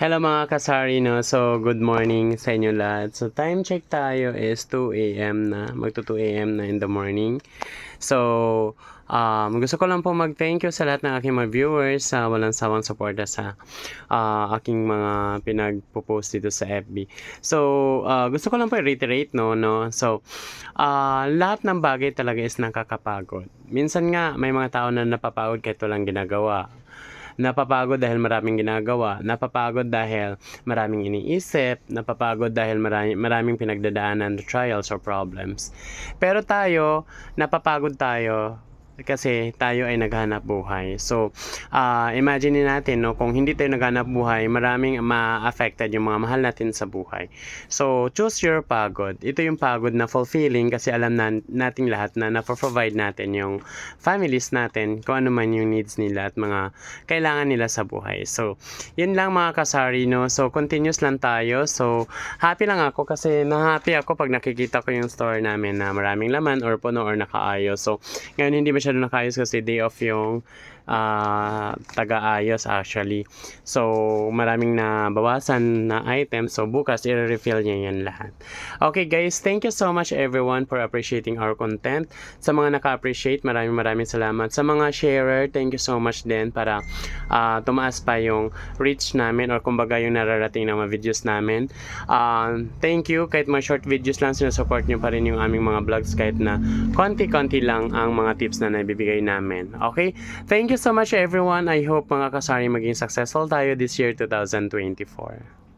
Hello mga kasari, no? So, good morning sa inyo lahat. So, time check tayo is 2 a.m. na. Magto 2 a.m. na in the morning. So, um, gusto ko lang po mag-thank you sa lahat ng aking mga viewers sa walang sawang suporta sa ah, aking mga pinagpo-post dito sa FB. So, ah, gusto ko lang po i-reiterate, no? no? So, ah, lahat ng bagay talaga is nakakapagod. Minsan nga, may mga tao na napapagod kahit walang ginagawa. Napapagod dahil maraming ginagawa. Napapagod dahil maraming iniisip. Napapagod dahil marami, maraming pinagdadaanan na trials or problems. Pero tayo, napapagod tayo kasi tayo ay naghanap buhay. So, ah imagine natin, no, kung hindi tayo naghanap buhay, maraming ma-affected yung mga mahal natin sa buhay. So, choose your pagod. Ito yung pagod na fulfilling kasi alam na, nating lahat na na-provide natin yung families natin kung ano man yung needs nila at mga kailangan nila sa buhay. So, yun lang mga kasari, no? So, continuous lang tayo. So, happy lang ako kasi na-happy ako pag nakikita ko yung store namin na maraming laman or puno or nakaayos. So, ngayon hindi masyado nakaayos kasi day off yung ah, taga-ayos actually. So, maraming nabawasan na items. So, bukas i-refill niya yan lahat. Okay guys, thank you so much everyone for appreciating our content. Sa mga naka-appreciate, maraming maraming salamat. Sa mga sharer, thank you so much din para ah, tumaas pa yung reach namin or kumbaga yung nararating ng mga videos namin. Um, thank you. Kahit mga short videos lang, sinusupport nyo pa rin yung aming mga vlogs kahit na konti-konti lang ang mga tips na naibibigay namin. Okay? Thank you so much everyone. I hope mga kasari maging successful tayo this year 2024.